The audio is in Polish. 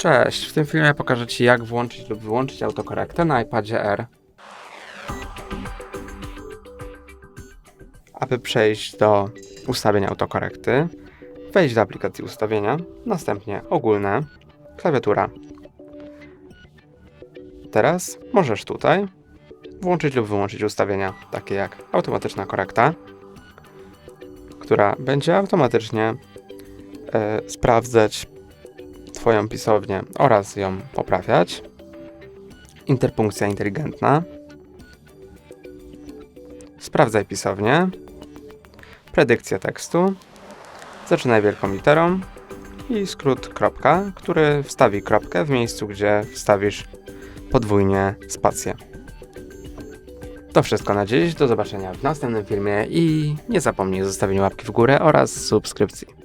Cześć, w tym filmie pokażę Ci jak włączyć lub wyłączyć autokorektę na iPadzie R. Aby przejść do ustawień autokorekty, wejdź do aplikacji ustawienia, następnie ogólne, klawiatura. Teraz możesz tutaj włączyć lub wyłączyć ustawienia takie jak automatyczna korekta, która będzie automatycznie e, sprawdzać Twoją pisownię oraz ją poprawiać. Interpunkcja inteligentna. Sprawdzaj pisownię. Predykcja tekstu. Zaczynaj wielką literą. I skrót kropka, który wstawi kropkę w miejscu, gdzie wstawisz podwójnie spację. To wszystko na dziś. Do zobaczenia w następnym filmie i nie zapomnij o zostawieniu łapki w górę oraz subskrypcji.